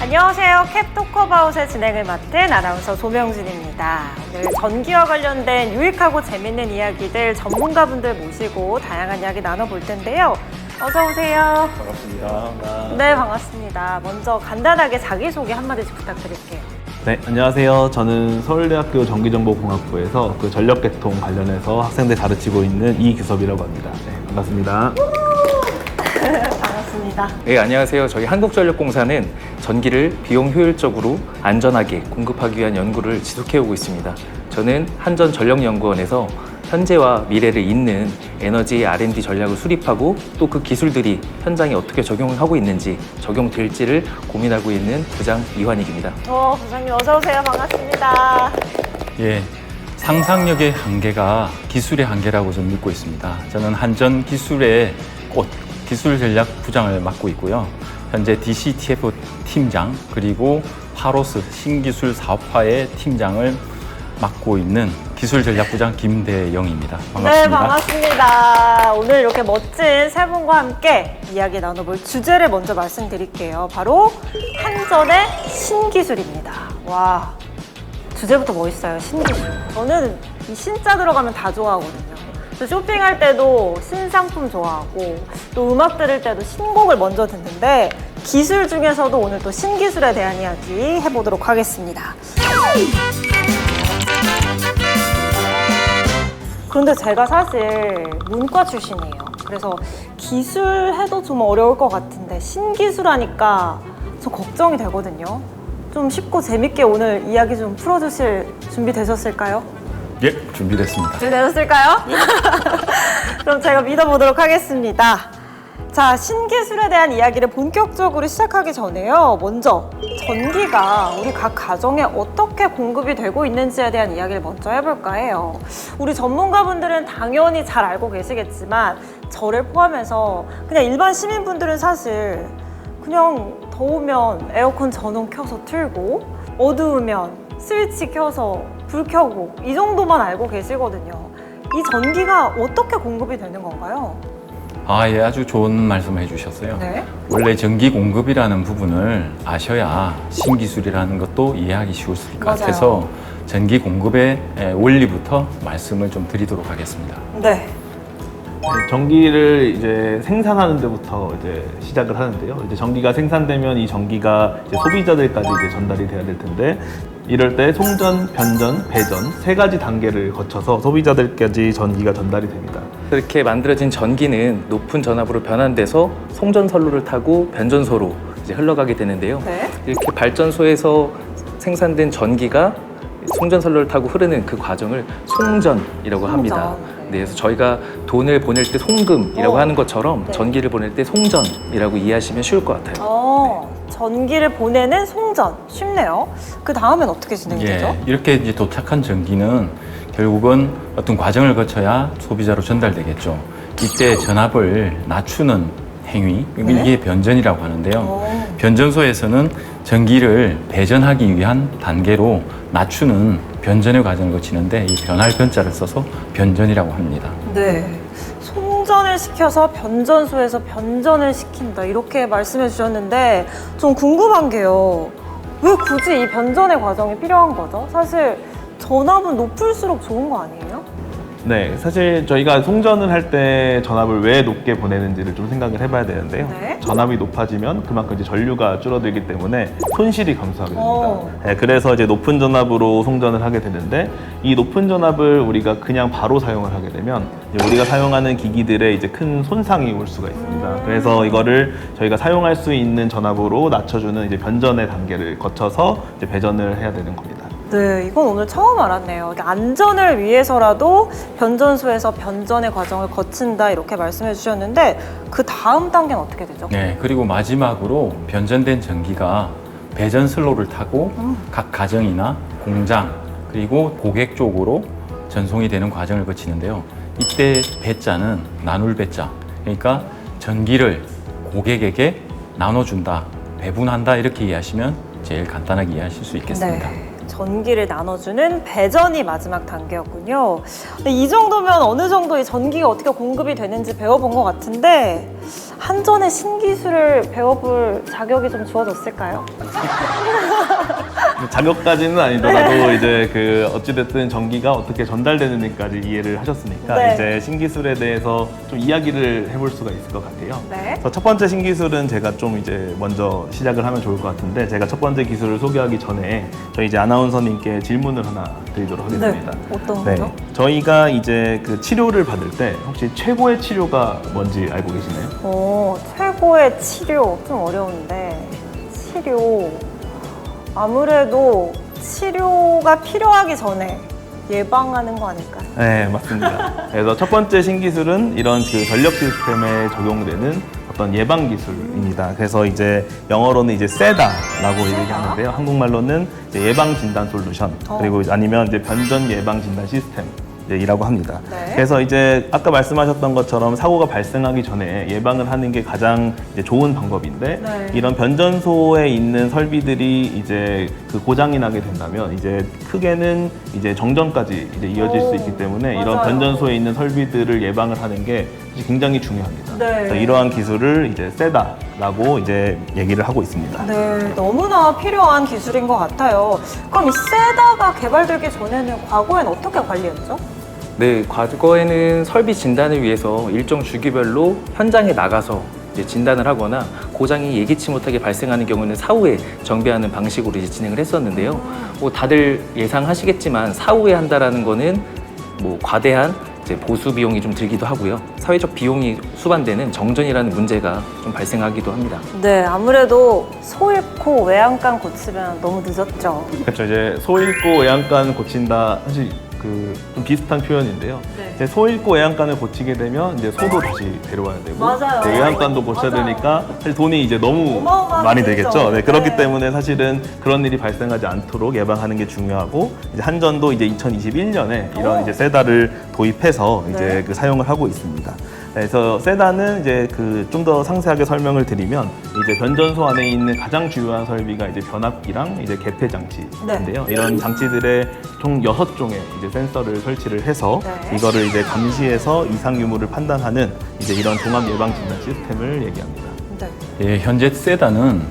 안녕하세요. 캡토커바웃의 진행을 맡은 아나운서 조명진입니다. 오늘 전기와 관련된 유익하고 재밌는 이야기들 전문가분들 모시고 다양한 이야기 나눠볼 텐데요. 어서 오세요. 반갑습니다. 네, 반갑습니다. 먼저 간단하게 자기소개 한마디씩 부탁드릴게요. 네, 안녕하세요. 저는 서울대학교 전기정보공학부에서 그 전력계통 관련해서 학생들 가르치고 있는 이규섭이라고 합니다. 네, 반갑습니다. 반갑습니다. 네, 안녕하세요. 저희 한국전력공사는 전기를 비용 효율적으로 안전하게 공급하기 위한 연구를 지속해오고 있습니다. 저는 한전전력연구원에서 현재와 미래를 잇는 에너지 R&D 전략을 수립하고 또 그 기술들이 현장에 어떻게 적용을 하고 있는지 적용될지를 고민하고 있는 부장 이환익입니다. 어, 부장님 어서 오세요. 반갑습니다. 예, 상상력의 한계가 기술의 한계라고 저는 믿고 있습니다. 저는 한전 기술의 꽃 기술 전략 부장을 맡고 있고요. 현재 DCTF 팀장 그리고 파로스 신기술 사업화의 팀장을 맡고 있는 기술 전략 부장 김대영입니다. 반갑습니다. 네, 반갑습니다. 오늘 이렇게 멋진 세 분과 함께 이야기 나눠볼 주제를 먼저 말씀드릴게요. 바로 한전의 신기술입니다. 와, 주제부터 멋있어요. 신기술. 저는 이 신자 들어가면 다 좋아하거든요. 또 쇼핑할 때도 신상품 좋아하고 또 음악 들을 때도 신곡을 먼저 듣는데 기술 중에서도 오늘 또 신기술에 대한 이야기 해보도록 하겠습니다. 그런데 제가 사실 문과 출신이에요. 그래서 기술 해도 좀 어려울 것 같은데 신기술 하니까 좀 걱정이 되거든요. 좀 쉽고 재밌게 오늘 이야기 좀 풀어주실 준비 되셨을까요? 예, 준비됐습니다. 준비되셨을까요? 그럼 제가 믿어보도록 하겠습니다. 자, 신기술에 대한 이야기를 본격적으로 시작하기 전에요. 먼저 전기가 우리 각 가정에 어떻게 공급이 되고 있는지에 대한 이야기를 먼저 해볼까 해요. 우리 전문가분들은 당연히 잘 알고 계시겠지만 저를 포함해서 그냥 일반 시민분들은 사실 그냥 더우면 에어컨 전원 켜서 틀고 어두우면 스위치 켜서 불 켜고 이 정도만 알고 계시거든요. 이 전기가 어떻게 공급이 되는 건가요? 아, 예, 아주 좋은 말씀 해주셨어요. 네. 원래 전기 공급이라는 부분을 아셔야 신기술이라는 것도 이해하기 쉬웠을 것 맞아요. 같아서 전기 공급의 에, 원리부터 말씀을 좀 드리도록 하겠습니다. 네. 네, 전기를 이제 생산하는 데부터 이제 시작을 하는데요. 이제 전기가 생산되면 이 전기가 이제 소비자들까지 이제 전달이 돼야 될 텐데 이럴 때 송전, 변전, 배전 세 가지 단계를 거쳐서 소비자들까지 전기가 전달이 됩니다. 이렇게 만들어진 전기는 높은 전압으로 변환돼서 송전선로를 타고 변전소로 이제 흘러가게 되는데요. 네. 이렇게 발전소에서 생산된 전기가 송전선로를 타고 흐르는 그 과정을 송전이라고 합니다. 송전. 네, 그래서 저희가 돈을 보낼 때 송금이라고 어. 하는 것처럼 네. 전기를 보낼 때 송전이라고 이해하시면 쉬울 것 같아요. 어, 전기를 보내는 송전. 쉽네요. 그 다음엔 어떻게 진행이 되죠? 예, 이렇게 이제 도착한 전기는 결국은 어떤 과정을 거쳐야 소비자로 전달되겠죠. 이때 전압을 낮추는 행위, 네. 이게 변전이라고 하는데요. 어. 변전소에서는 전기를 배전하기 위한 단계로 낮추는 변전의 과정을 거치는데 이 변할 변자를 써서 변전이라고 합니다. 네. 송전을 시켜서 변전소에서 변전을 시킨다. 이렇게 말씀해 주셨는데 좀 궁금한 게요. 왜 굳이 이 변전의 과정이 필요한 거죠? 사실 전압은 높을수록 좋은 거 아니에요? 네, 사실 저희가 송전을 할 때 전압을 왜 높게 보내는지를 좀 생각을 해봐야 되는데요. 네. 전압이 높아지면 그만큼 이제 전류가 줄어들기 때문에 손실이 감소하게 됩니다. 어. 네, 그래서 이제 높은 전압으로 송전을 하게 되는데 이 높은 전압을 우리가 그냥 바로 사용을 하게 되면 이제 우리가 사용하는 기기들에 이제 큰 손상이 올 수가 있습니다. 그래서 이거를 저희가 사용할 수 있는 전압으로 낮춰주는 이제 변전의 단계를 거쳐서 이제 배전을 해야 되는 겁니다. 네, 이건 오늘 처음 알았네요. 그러니까 안전을 위해서라도 변전소에서 변전의 과정을 거친다 이렇게 말씀해 주셨는데 그 다음 단계는 어떻게 되죠? 네, 그리고 마지막으로 변전된 전기가 배전 슬로를 타고 각 가정이나 공장 그리고 고객 쪽으로 전송이 되는 과정을 거치는데요. 이때 배자는 나눌 배자, 그러니까 전기를 고객에게 나눠준다, 배분한다 이렇게 이해하시면 제일 간단하게 이해하실 수 있겠습니다. 네. 전기를 나눠주는 배전이 마지막 단계였군요. 이 정도면 어느 정도 이 전기가 어떻게 공급이 되는지 배워본 것 같은데 한전의 신기술을 배워볼 자격이 좀 주어졌을까요? 자격까지는 아니더라도 이제 그 어찌됐든 전기가 어떻게 전달되는지까지 이해를 하셨으니까 네. 이제 신기술에 대해서 좀 이야기를 해볼 수가 있을 것 같아요. 네. 그래서 첫 번째 신기술은 제가 좀 이제 먼저 시작을 하면 좋을 것 같은데 제가 첫 번째 기술을 소개하기 전에 저희 이제 아나운서님께 질문을 하나 드리도록 하겠습니다. 네. 어떤 거죠? 저희가 이제 그 치료를 받을 때 혹시 최고의 치료가 뭔지 알고 계시나요? 어, 최고의 치료 좀 어려운데 치료 아무래도 치료가 필요하기 전에 예방하는 거 아닐까요? 네, 맞습니다. 그래서 첫 번째 신기술은 이런 그 전력 시스템에 적용되는 어떤 예방 기술입니다. 그래서 이제 영어로는 이제 세다라고 얘기하는데요. 한국말로는 이제 예방 진단 솔루션 어. 그리고 아니면 이제 변전 예방 진단 시스템. 이라고 합니다. 네. 그래서 이제 아까 말씀하셨던 것처럼 사고가 발생하기 전에 예방을 하는 게 가장 이제 좋은 방법인데 네. 이런 변전소에 있는 설비들이 이제 그 고장이 나게 된다면 이제 크게는 이제 정전까지 이제 이어질 오, 수 있기 때문에 이런 맞아요. 변전소에 있는 설비들을 예방을 하는 게 사실 굉장히 중요합니다. 네. 그래서 이러한 기술을 이제 세다라고 이제 얘기를 하고 있습니다. 네, 너무나 필요한 기술인 것 같아요. 그럼 이 세다가 개발되기 전에는 과거엔 어떻게 관리했죠? 네, 과거에는 설비 진단을 위해서 일정 주기별로 현장에 나가서 이제 진단을 하거나 고장이 예기치 못하게 발생하는 경우는 사후에 정비하는 방식으로 이제 진행을 했었는데요. 뭐 다들 예상하시겠지만 사후에 한다라는 거는 뭐 과대한 이제 보수 비용이 좀 들기도 하고요. 사회적 비용이 수반되는 정전이라는 문제가 좀 발생하기도 합니다. 네, 아무래도 소 잃고 외양간 고치면 너무 늦었죠. 그렇죠. 이제 소 잃고 외양간 고친다. 사실 그 좀 비슷한 표현인데요. 네. 이제 소 잃고 외양간을 고치게 되면 이제 소도 다시 데려와야 되고 맞아요. 이제 외양간도 고쳐야 맞아요. 되니까 사실 돈이 이제 너무 많이 들죠. 되겠죠. 네, 그렇기 네. 때문에 사실은 그런 일이 발생하지 않도록 예방하는 게 중요하고 이제 한전도 이제 2021년에 이런 오. 이제 세다를 도입해서 이제 네. 그 사용을 하고 있습니다. 그래서 세다는 이제 그 좀 더 상세하게 설명을 드리면 이제 변전소 안에 있는 가장 주요한 설비가 이제 변압기랑 이제 개폐 장치인데요. 이런 장치들의 총 여섯 종의 이제 센서를 설치를 해서 네. 이거를 이제 감시해서 이상 유무를 판단하는 이제 이런 종합 예방 진단 시스템을 얘기합니다. 네. 예, 현재 세다는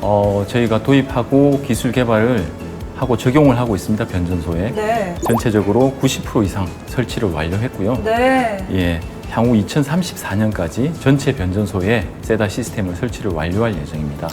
어, 저희가 도입하고 기술 개발을 하고 적용을 하고 있습니다. 변전소에. 네. 전체적으로 90% 이상 설치를 완료했고요. 네. 예, 향후 2034년까지 전체 변전소에 세다 시스템을 설치를 완료할 예정입니다.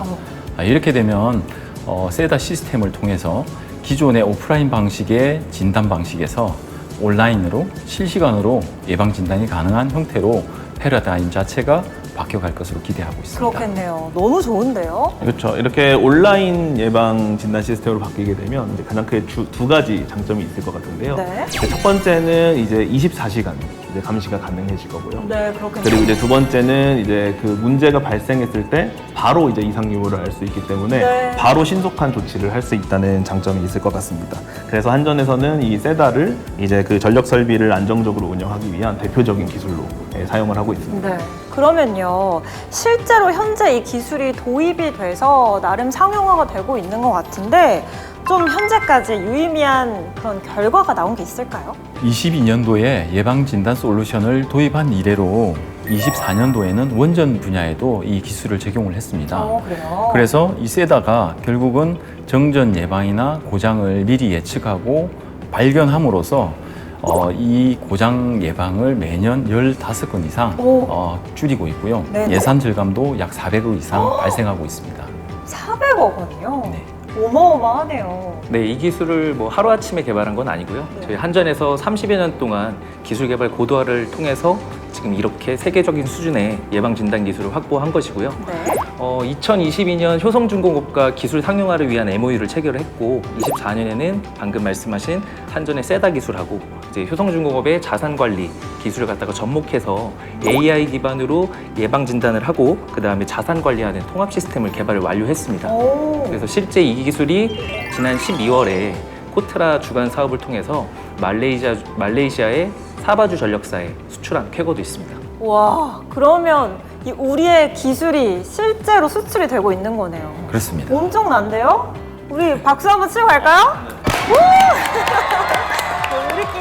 아, 이렇게 되면 어, 세다 시스템을 통해서 기존의 오프라인 방식의 진단 방식에서 온라인으로 실시간으로 예방 진단이 가능한 형태로 패러다임 자체가 바뀌어갈 것으로 기대하고 있습니다. 그렇겠네요. 너무 좋은데요? 그렇죠. 이렇게 온라인 예방 진단 시스템으로 바뀌게 되면 이제 가장 크게 주- 두 가지 장점이 있을 것 같은데요. 네. 첫 번째는 이제 24시간 이제 감시가 가능해질 거고요. 네, 그렇겠네요. 그리고 이제 두 번째는 이제 그 문제가 발생했을 때 바로 이제 이상 유무를 알 수 있기 때문에 네. 바로 신속한 조치를 할 수 있다는 장점이 있을 것 같습니다. 그래서 한전에서는 이 세다를 이제 그 전력 설비를 안정적으로 운영하기 위한 대표적인 기술로 예, 사용을 하고 있습니다. 네. 그러면요, 실제로 현재 이 기술이 도입이 돼서 나름 상용화가 되고 있는 것 같은데, 좀 현재까지 유의미한 그런 결과가 나온 게 있을까요? 22년도에 예방 진단 솔루션을 도입한 이래로 24년도에는 원전 분야에도 이 기술을 적용을 했습니다. 어, 그래요? 그래서 이 세다가 결국은 정전 예방이나 고장을 미리 예측하고 발견함으로써 어, 이 고장 예방을 매년 15건 이상 오. 어, 줄이고 있고요. 네네. 예산 절감도 약 400억 이상 발생하고 있습니다. 400억 원이요? 네. 어마어마하네요. 네, 이 기술을 뭐 하루아침에 개발한 건 아니고요. 네. 저희 한전에서 30여 년 동안 기술 개발 고도화를 통해서 지금 이렇게 세계적인 수준의 예방 진단 기술을 확보한 것이고요. 네. 어, 2022년 효성중공업과 기술 상용화를 위한 MOU를 체결을 했고 24년에는 방금 말씀하신 한전의 세다 기술하고 이제 효성중공업의 자산 관리 기술을 갖다가 접목해서 AI 기반으로 예방 진단을 하고 그 다음에 자산 관리하는 통합 시스템을 개발을 완료했습니다. 오. 그래서 실제 이 기술이 지난 12월에 코트라 주간 사업을 통해서 말레이시아, 말레이시아의 사바주 전력사에 수출한 쾌거도 있습니다. 와, 그러면 이 우리의 기술이 실제로 수출이 되고 있는 거네요. 그렇습니다. 엄청난데요? 우리 박수 한번 치고 갈까요?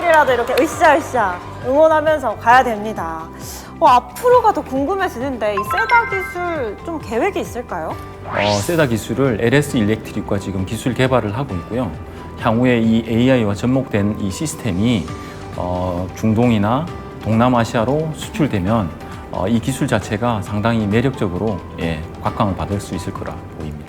우리끼리라도 이렇게 으쌰으쌰 응원하면서 가야 됩니다. 어, 앞으로가 더 궁금해지는데 이 세다 기술 좀 계획이 있을까요? 어, 세다 기술을 LS 일렉트릭과 지금 기술 개발을 하고 있고요. 향후에 이 AI와 접목된 이 시스템이 어, 중동이나 동남아시아로 수출되면 어, 이 기술 자체가 상당히 매력적으로 예, 곽광을 받을 수 있을 거라 보입니다.